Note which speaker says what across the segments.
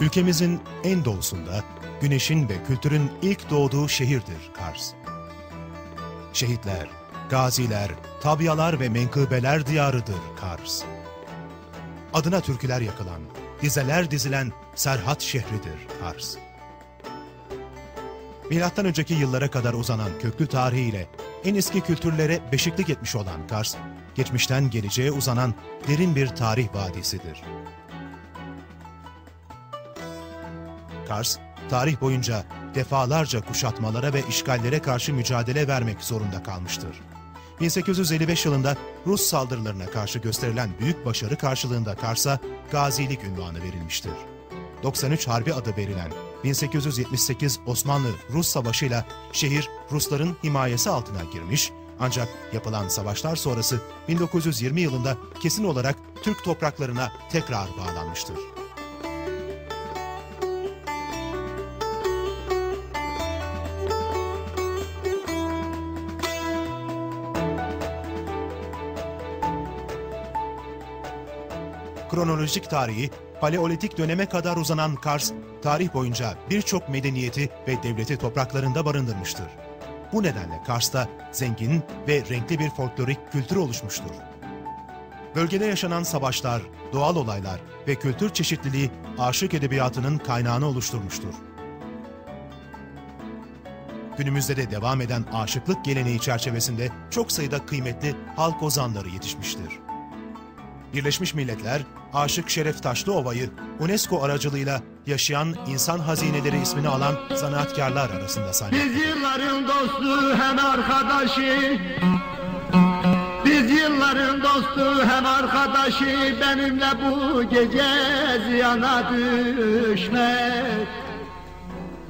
Speaker 1: Ülkemizin en doğusunda güneşin ve kültürün ilk doğduğu şehirdir Kars. Şehitler, gaziler, tabyalar ve menkıbeler diyarıdır Kars. Adına türküler yakılan, dizeler dizilen Serhat şehridir Kars. Milattan önceki yıllara kadar uzanan köklü tarihiyle en eski kültürlere beşiklik etmiş olan Kars, geçmişten geleceğe uzanan derin bir tarih vadisidir. Kars, tarih boyunca defalarca kuşatmalara ve işgallere karşı mücadele vermek zorunda kalmıştır. 1855 yılında Rus saldırılarına karşı gösterilen büyük başarı karşılığında Kars'a gazilik ünvanı verilmiştir. 93 Harbi adı verilen 1878 Osmanlı-Rus Savaşı'yla şehir Rusların himayesi altına girmiş ancak yapılan savaşlar sonrası 1920 yılında kesin olarak Türk topraklarına tekrar bağlanmıştır. Kronolojik tarihi Paleolitik döneme kadar uzanan Kars, tarih boyunca birçok medeniyeti ve devleti topraklarında barındırmıştır. Bu nedenle Kars'ta zengin ve renkli bir folklorik kültür oluşmuştur. Bölgede yaşanan savaşlar, doğal olaylar ve kültür çeşitliliği aşık edebiyatının kaynağını oluşturmuştur. Günümüzde de devam eden aşıklık geleneği çerçevesinde çok sayıda kıymetli halk ozanları yetişmiştir. Birleşmiş Milletler, Aşık Şeref Taşlıova'yı UNESCO aracılığıyla yaşayan insan hazineleri ismini alan zanaatkarlar arasında
Speaker 2: Biz
Speaker 1: saymaktadır.
Speaker 2: yılların dostu hem arkadaşı Biz yılların dostu hem arkadaşı Benimle bu gece ziyana düşmek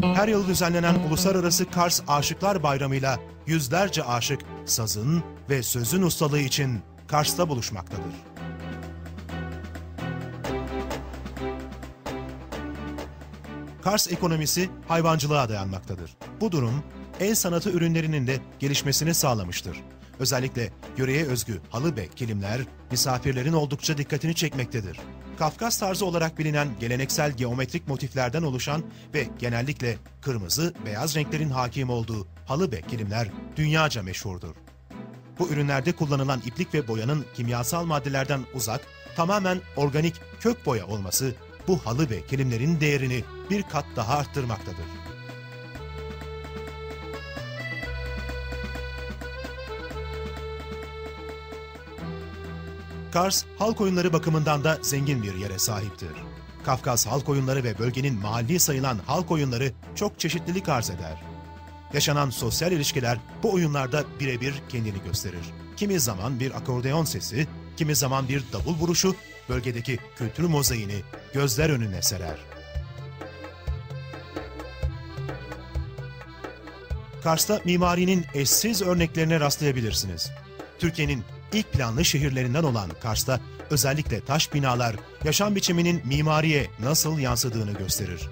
Speaker 1: Her yıl düzenlenen Uluslararası Kars Aşıklar Bayramı'yla yüzlerce aşık sazın ve sözün ustalığı için Kars'ta buluşmaktadır. Kars ekonomisi hayvancılığa dayanmaktadır. Bu durum el sanatı ürünlerinin de gelişmesini sağlamıştır. Özellikle yöreye özgü halı ve kilimler misafirlerin oldukça dikkatini çekmektedir. Kafkas tarzı olarak bilinen geleneksel geometrik motiflerden oluşan ve genellikle kırmızı, beyaz renklerin hakim olduğu halı ve kilimler dünyaca meşhurdur. Bu ürünlerde kullanılan iplik ve boyanın kimyasal maddelerden uzak, tamamen organik kök boya olması bu halı ve kilimlerin değerini bir kat daha arttırmaktadır. Kars, halk oyunları bakımından da zengin bir yere sahiptir. Kafkas halk oyunları ve bölgenin mahalli sayılan halk oyunları çok çeşitlilik arz eder. Yaşanan sosyal ilişkiler bu oyunlarda birebir kendini gösterir. Kimi zaman bir akordeon sesi, kimi zaman bir davul vuruşu bölgedeki kültür mozaiğini gözler önüne serer. Kars'ta mimarinin eşsiz örneklerine rastlayabilirsiniz. Türkiye'nin ilk planlı şehirlerinden olan Kars'ta özellikle taş binalar yaşam biçiminin mimariye nasıl yansıdığını gösterir.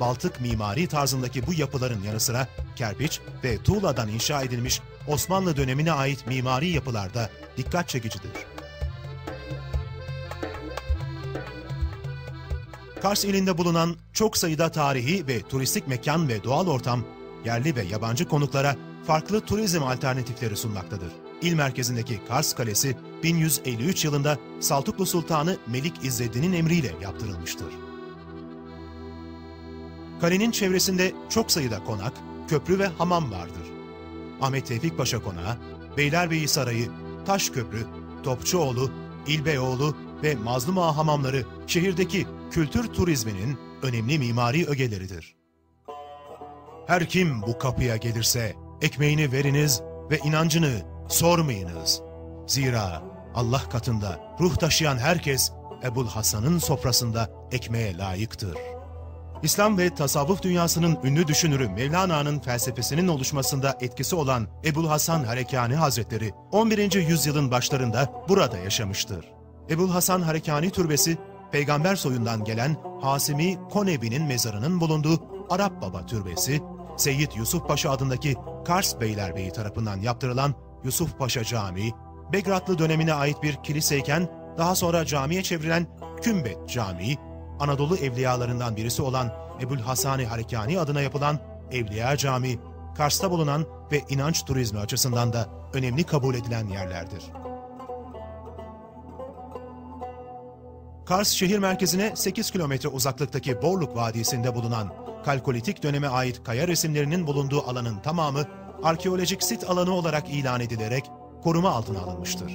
Speaker 1: Baltık mimari tarzındaki bu yapıların yanı sıra kerpiç ve tuğladan inşa edilmiş Osmanlı dönemine ait mimari yapılar da dikkat çekicidir. Kars ilinde bulunan çok sayıda tarihi ve turistik mekan ve doğal ortam, yerli ve yabancı konuklara farklı turizm alternatifleri sunmaktadır. İl merkezindeki Kars Kalesi, 1153 yılında Saltuklu Sultanı Melik İzzedin'in emriyle yaptırılmıştır. Kalenin çevresinde çok sayıda konak, köprü ve hamam vardır. Ahmet Tevfik Paşa Konağı, Beylerbeyi Sarayı, Taşköprü, Topçuoğlu, İlbeyoğlu ve Mazlum Ağa hamamları şehirdeki kültür turizminin önemli mimari ögeleridir. Her kim bu kapıya gelirse ekmeğini veriniz ve inancını sormayınız. Zira Allah katında ruh taşıyan herkes Ebul Hasan'ın sofrasında ekmeğe layıktır. İslam ve tasavvuf dünyasının ünlü düşünürü Mevlana'nın felsefesinin oluşmasında etkisi olan Ebul Hasan Harekani Hazretleri 11. yüzyılın başlarında burada yaşamıştır. Ebul Hasan Harekani Türbesi, peygamber soyundan gelen Hasimi Konevi'nin mezarının bulunduğu Arap Baba Türbesi, Seyyid Yusuf Paşa adındaki Kars Beylerbeyi tarafından yaptırılan Yusuf Paşa Camii, Begratlı dönemine ait bir kiliseyken daha sonra camiye çevrilen Kümbet Camii, Anadolu evliyalarından birisi olan Ebul Hasani Harekani adına yapılan Evliya Camii, Kars'ta bulunan ve inanç turizmi açısından da önemli kabul edilen yerlerdir. Kars şehir merkezine 8 kilometre uzaklıktaki Borluk Vadisi'nde bulunan Kalkolitik döneme ait kaya resimlerinin bulunduğu alanın tamamı arkeolojik sit alanı olarak ilan edilerek koruma altına alınmıştır.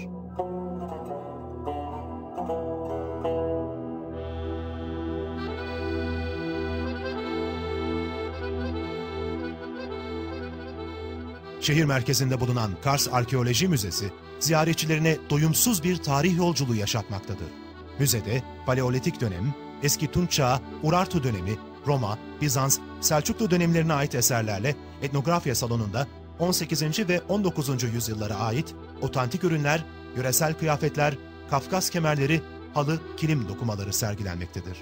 Speaker 1: Şehir merkezinde bulunan Kars Arkeoloji Müzesi, ziyaretçilerine doyumsuz bir tarih yolculuğu yaşatmaktadır. Müzede Paleolitik dönem, eski Tunç Çağı, Urartu dönemi, Roma, Bizans, Selçuklu dönemlerine ait eserlerle etnografya salonunda 18. ve 19. yüzyıllara ait otantik ürünler, yöresel kıyafetler, Kafkas kemerleri, halı, kilim dokumaları sergilenmektedir.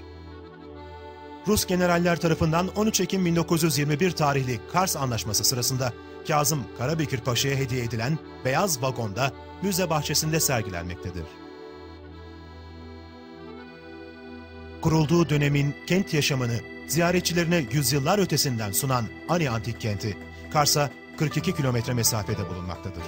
Speaker 1: Rus generaller tarafından 13 Ekim 1921 tarihli Kars Anlaşması sırasında Kazım Karabekir Paşa'ya hediye edilen beyaz vagonda müze bahçesinde sergilenmektedir. Kurulduğu dönemin kent yaşamını ziyaretçilerine yüzyıllar ötesinden sunan Ani Antik Kenti, Kars'a 42 kilometre mesafede bulunmaktadır.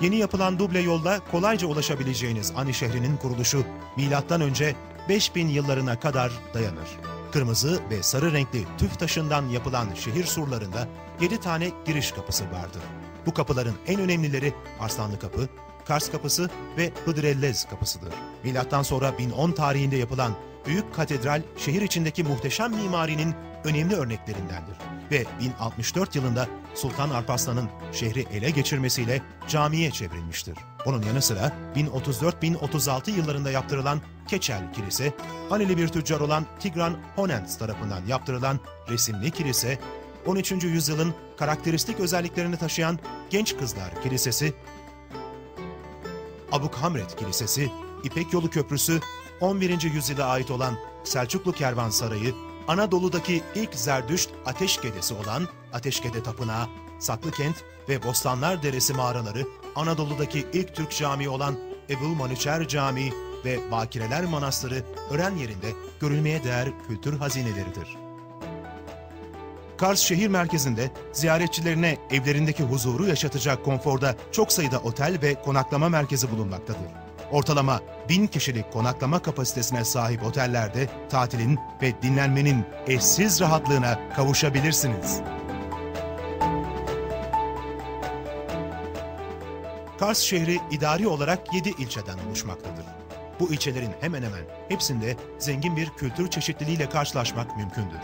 Speaker 1: Yeni yapılan duble yolda kolayca ulaşabileceğiniz Ani şehrinin kuruluşu milattan önce 5000 yıllarına kadar dayanır. Kırmızı ve sarı renkli tüf taşından yapılan şehir surlarında 7 tane giriş kapısı vardır. Bu kapıların en önemlileri Arslanlı Kapı, Kars Kapısı ve Hıdrellez Kapısıdır. Milattan sonra 1010 tarihinde yapılan Büyük Katedral şehir içindeki muhteşem mimarinin önemli örneklerindendir. Ve 1064 yılında Sultan Alparslan'ın şehri ele geçirmesiyle camiye çevrilmiştir. Bunun yanı sıra 1034-1036 yıllarında yaptırılan Keçel Kilise, Anili bir tüccar olan Tigran Honens tarafından yaptırılan resimli kilise, 13. yüzyılın karakteristik özelliklerini taşıyan Genç Kızlar Kilisesi, Abuk Hamret Kilisesi, İpek Yolu Köprüsü, 11. yüzyıla ait olan Selçuklu Kervansarayı, Anadolu'daki ilk Zerdüşt Ateşkedesi olan Ateşkede Tapınağı, Saklıkent ve Bostanlar Deresi mağaraları, Anadolu'daki ilk Türk camii olan Ebul Manüçer Camii ve Bakireler Manastırı öğren yerinde görülmeye değer kültür hazineleridir. Kars şehir merkezinde ziyaretçilerine evlerindeki huzuru yaşatacak konforda çok sayıda otel ve konaklama merkezi bulunmaktadır. Ortalama 1000 kişilik konaklama kapasitesine sahip otellerde tatilin ve dinlenmenin eşsiz rahatlığına kavuşabilirsiniz. Kars şehri idari olarak 7 ilçeden oluşmaktadır. Bu ilçelerin hemen hemen hepsinde zengin bir kültür çeşitliliğiyle karşılaşmak mümkündür.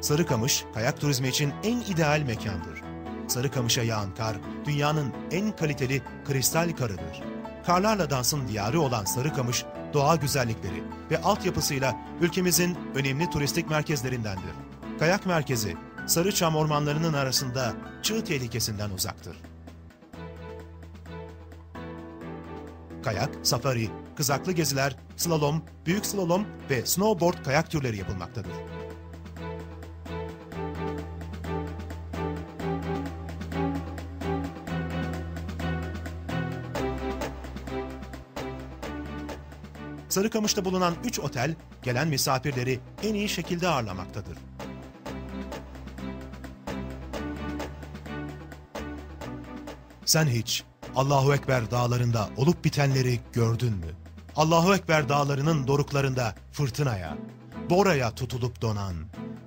Speaker 1: Sarıkamış, kayak turizmi için en ideal mekandır. Sarıkamış'a yağan kar, dünyanın en kaliteli kristal karıdır. Karlarla dansın diyarı olan Sarıkamış, doğa güzellikleri ve altyapısıyla ülkemizin önemli turistik merkezlerindendir. Kayak merkezi, Sarıçam ormanlarının arasında çığ tehlikesinden uzaktır. Kayak, safari, kızaklı geziler, slalom, büyük slalom ve snowboard kayak türleri yapılmaktadır. Sarıkamış'ta bulunan 3 otel gelen misafirleri en iyi şekilde ağırlamaktadır. Sen hiç Allahu Ekber dağlarında olup bitenleri gördün mü? Allahu Ekber dağlarının doruklarında fırtınaya, boraya tutulup donan,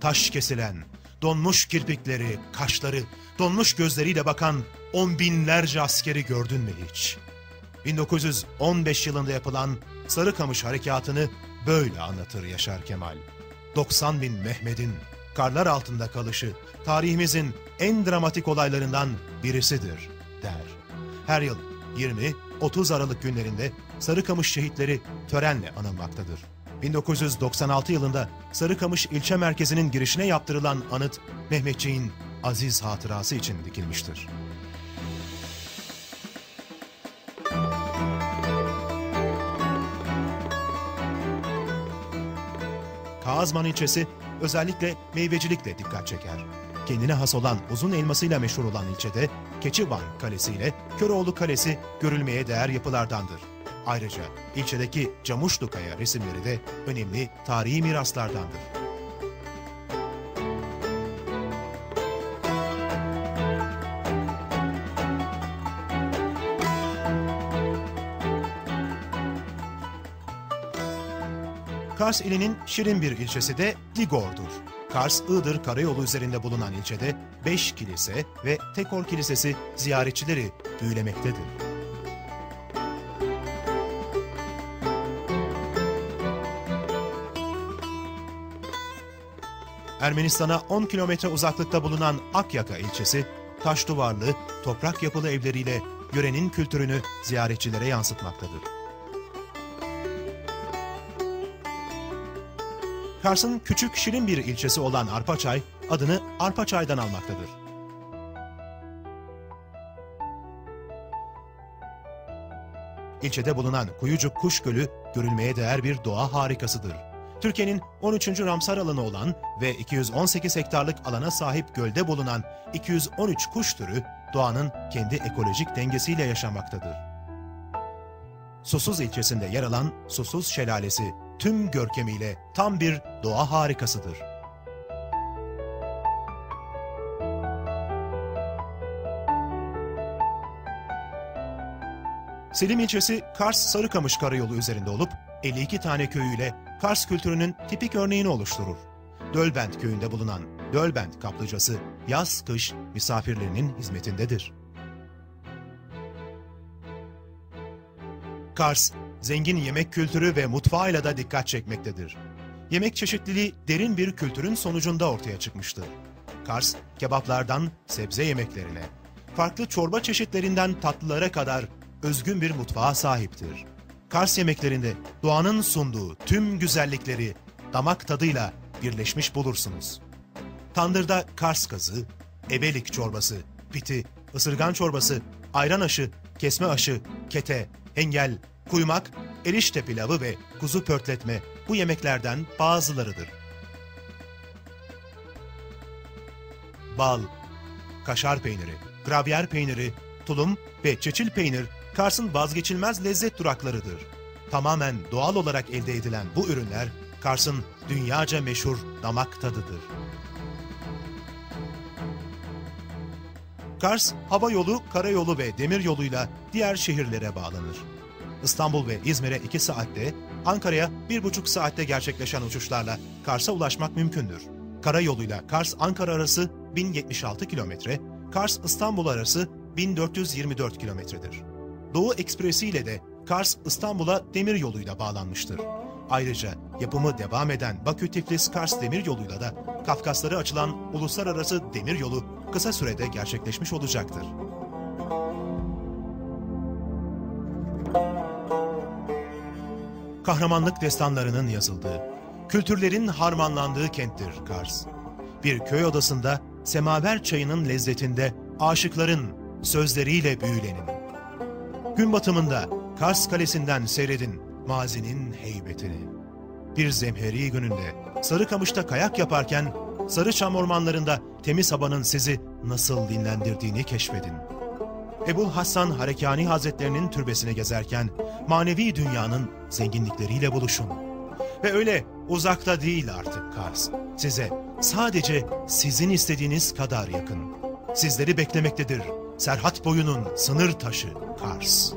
Speaker 1: taş kesilen, donmuş kirpikleri, kaşları, donmuş gözleriyle bakan on binlerce askeri gördün mü hiç? 1915 yılında yapılan Sarıkamış Harekatı'nı böyle anlatır Yaşar Kemal. 90 bin Mehmet'in karlar altında kalışı tarihimizin en dramatik olaylarından birisidir der. Her yıl 20-30 Aralık günlerinde Sarıkamış şehitleri törenle anılmaktadır. 1996 yılında Sarıkamış ilçe merkezinin girişine yaptırılan anıt Mehmetçiğin aziz hatırası için dikilmiştir. Kağızman ilçesi özellikle meyvecilikle dikkat çeker. Kendine has olan uzun elmasıyla meşhur olan ilçede Keçivan Kalesi ile Köroğlu Kalesi görülmeye değer yapılardandır. Ayrıca ilçedeki Camuşlu Kaya resimleri de önemli tarihi miraslardandır. Kars ilinin şirin bir ilçesi de Digor'dur. Kars-Iğdır karayolu üzerinde bulunan ilçede 5 kilise ve Tekor Kilisesi ziyaretçileri büyülemektedir. Ermenistan'a 10 kilometre uzaklıkta bulunan Akyaka ilçesi, taş duvarlı, toprak yapılı evleriyle yörenin kültürünü ziyaretçilere yansıtmaktadır. Kars'ın küçük şirin bir ilçesi olan Arpaçay, adını Arpaçay'dan almaktadır. İlçede bulunan Kuyucuk Kuş Gölü görülmeye değer bir doğa harikasıdır. Türkiye'nin 13. Ramsar alanı olan ve 218 hektarlık alana sahip gölde bulunan 213 kuş türü doğanın kendi ekolojik dengesiyle yaşamaktadır. Susuz ilçesinde yer alan Susuz Şelalesi tüm görkemiyle tam bir doğa harikasıdır. Selim ilçesi Kars Sarıkamış Karayolu üzerinde olup 52 tane köyüyle Kars kültürünün tipik örneğini oluşturur. Dölbent köyünde bulunan Dölbent kaplıcası yaz-kış misafirlerinin hizmetindedir. Kars, zengin yemek kültürü ve mutfağıyla da dikkat çekmektedir. Yemek çeşitliliği derin bir kültürün sonucunda ortaya çıkmıştır. Kars, kebaplardan sebze yemeklerine, farklı çorba çeşitlerinden tatlılara kadar özgün bir mutfağa sahiptir. Kars yemeklerinde doğanın sunduğu tüm güzellikleri damak tadıyla birleşmiş bulursunuz. Tandırda Kars kazı, ebelik çorbası, piti, ısırgan çorbası, ayran aşı, kesme aşı, kete, engel, kuymak, erişte pilavı ve kuzu pörtletme bu yemeklerden bazılarıdır. Bal, kaşar peyniri, gravyer peyniri, tulum ve çeçil peynir Kars'ın vazgeçilmez lezzet duraklarıdır. Tamamen doğal olarak elde edilen bu ürünler Kars'ın dünyaca meşhur damak tadıdır. Kars, hava yolu, karayolu ve demir yoluyla diğer şehirlere bağlanır. İstanbul ve İzmir'e 2 saatte, Ankara'ya 1,5 saatte gerçekleşen uçuşlarla Kars'a ulaşmak mümkündür. Karayoluyla Kars-Ankara arası 1076 kilometre, Kars-İstanbul arası 1424 kilometredir. Doğu Ekspresi ile de Kars İstanbul'a demir yoluyla bağlanmıştır. Ayrıca yapımı devam eden Bakü-Tiflis-Kars demir yoluyla da Kafkaslara açılan uluslararası demir yolu kısa sürede gerçekleşmiş olacaktır. Kahramanlık destanlarının yazıldığı, kültürlerin harmanlandığı kenttir Kars. Bir köy odasında semaver çayının lezzetinde aşıkların sözleriyle büyülenin. Gün batımında Kars Kalesi'nden seyredin mazinin heybetini. Bir zemheri gününde Sarıkamış'ta kayak yaparken Sarıçam ormanlarında temiz havanın sizi nasıl dinlendirdiğini keşfedin. Ebul Hasan Harekani Hazretlerinin türbesine gezerken manevi dünyanın zenginlikleriyle buluşun. Ve öyle uzakta değil artık Kars. Size sadece sizin istediğiniz kadar yakın. Sizleri beklemektedir Serhat boyunun sınır taşı Kars.